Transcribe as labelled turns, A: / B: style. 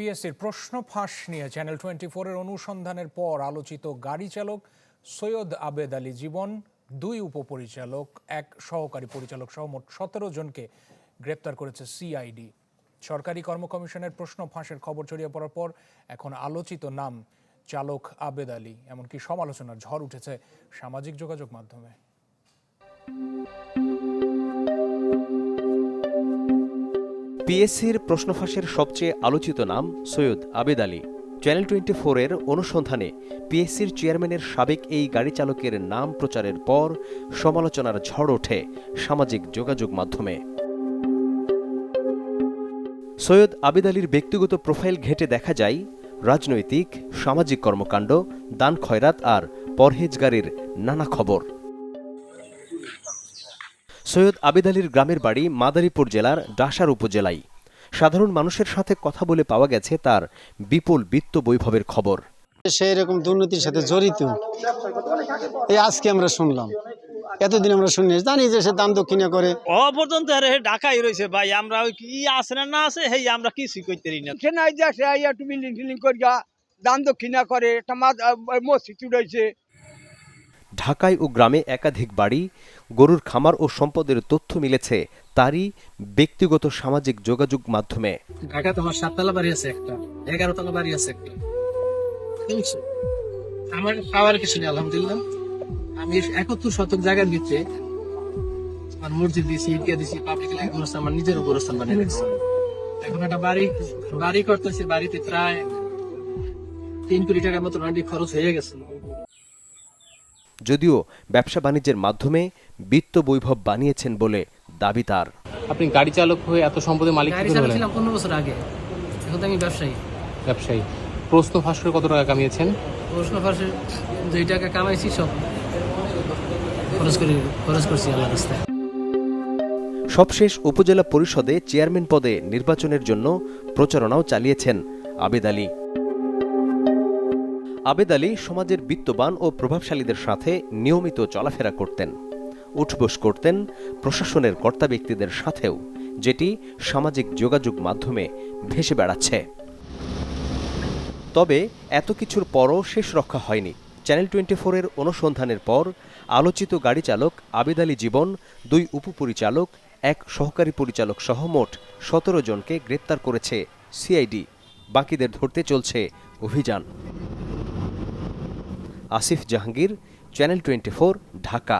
A: পিএসসির প্রশ্ন ফাঁস নিয়ে চ্যানেল টোয়েন্টি ফোরের অনুসন্ধানের পর আলোচিত গাড়ি চালক সৈয়দ আবেদ আলী জীবন, দুই উপপরিচালক, এক সহকারী পরিচালক সহ মোট সতেরো জনকে গ্রেপ্তার করেছে সিআইডি সরকারি কর্ম কমিশনের প্রশ্ন ফাঁসের খবর ছড়িয়ে পড়ার পর এখন আলোচিত নাম চালক আবেদ আলী। এমনকি সমালোচনার ঝড় উঠেছে সামাজিক যোগাযোগ মাধ্যমে।
B: পিএসসির প্রশ্নফাঁসের সবচেয়ে আলোচিত নাম সৈয়দ আবেদ আলী। চ্যানেল টোয়েন্টি ফোরের অনুসন্ধানে পিএসসির চেয়ারম্যানের সাবেক এই গাড়ি চালকের নাম প্রচারের পর সমালোচনার ঝড় ওঠে সামাজিক যোগাযোগ মাধ্যমে। সৈয়দ আবেদ আলীর ব্যক্তিগত প্রোফাইল ঘেঁটে দেখা যায় রাজনৈতিক, সামাজিক কর্মকাণ্ড, দান খয়রাত আর পরহেজগারির নানা খবর। সৈয়দ আবেদ আলীর গ্রামের বাড়ি মাদারীপুর জেলার ডাসার উপজেলায়। সাধারণ মানুষের সাথে কথা বলে পাওয়া গেছে তার বিপুল বিত্ত বৈভবের খবর।
C: সে এরকম দুর্নীতির সাথে জড়িত। এই আজকে আমরা শুনলাম। এতদিন আমরা শুনি জানি যে সে দাম দক্ষিণা করে।
D: অ পর্যন্ত আরে হে ঢাকাই রয়েছে ভাই আমরা ওই কি আছে না না আছে হেই আমরা কি কিছুই করতে পারি না।
E: সে নাই দেশে আইয়া একটু বিল্ডিং ফিল্ডিং করিয়া দান দক্ষিণা করে একটা মসজিদ উঠেছে
B: ঢাকায় ও গ্রামে একাধিক বাড়ি, গরুর খামার ও সম্পদের তথ্য মিলেছে তারই ব্যক্তিগত সামাজিক যোগাযোগ মাধ্যমে।
F: ঢাকা তোমার সাততলা বাড়ি আছে একটা এগারো তলা বাড়ি আছে একটা? আমার পাওয়ার কিছু নেই, আলহামদুলিল্লাহ। আমি একাত্তর শতক জায়গার ভিতরে আমার মসজিদ দিয়েছি ঈদগা দিয়েছি পাবলিক লাইফ আমার নিজের গোরস্থান বানিয়ে রেখেছি এখন একটা বাড়ি বাড়ি করতেছি, বাড়িতে প্রায় তিন কোটি টাকার মতো অলরেডি খরচ হয়ে গেছে।
B: যদিও ব্যবসা বাণিজ্যের মাধ্যমে বিত্ত বৈভব বানিয়েছেন বলে দাবি তার।
G: আপনি গাড়ি চালক হয়ে এত সম্পদের মালিক
F: গাড়ি
G: কি করে হলেন?
F: চালাচ্ছিলাম পনেরো বছর আগে। এখন তো আমি ব্যবসায়ী।
G: ব্যবসায়ী। প্রশ্ন ফাঁস করে কত টাকা কামিয়েছেন?
F: প্রশ্ন ফাঁসে যেই টাকা কামাইছি সব। খরচ করি খরচ করছি আল্লাহ রাস্তায়।
B: সবশেষ উপজেলা পরিষদে চেয়ারম্যান পদে নির্বাচনের জন্য প্রচারণাও চালিয়েছেন আবেদ আলী। আবেদ আলী সমাজের বিত্তবান ও প্রভাবশালীদের সাথে নিয়মিত চলাফেরা করতেন। উঠবোস করতেন প্রশাসনের কর্তা ব্যক্তিদের সাথেও, যেটি সামাজিক যোগাযোগ মাধ্যমে ভেসে বেড়াচ্ছে। তবে এত কিছুর পরও শেষ রক্ষা হয়নি। চ্যানেল টোয়েন্টি ফোরের অনুসন্ধানের পর আলোচিত গাড়ি চালক আবেদ আলী জীবন, দুই উপপরিচালক, এক সহকারী পরিচালক সহ মোট সতেরো জনকে গ্রেপ্তার করেছে সিআইডি। বাকিদের ধরতে চলছে অভিযান। Asif Jahangir channel twenty Dhaka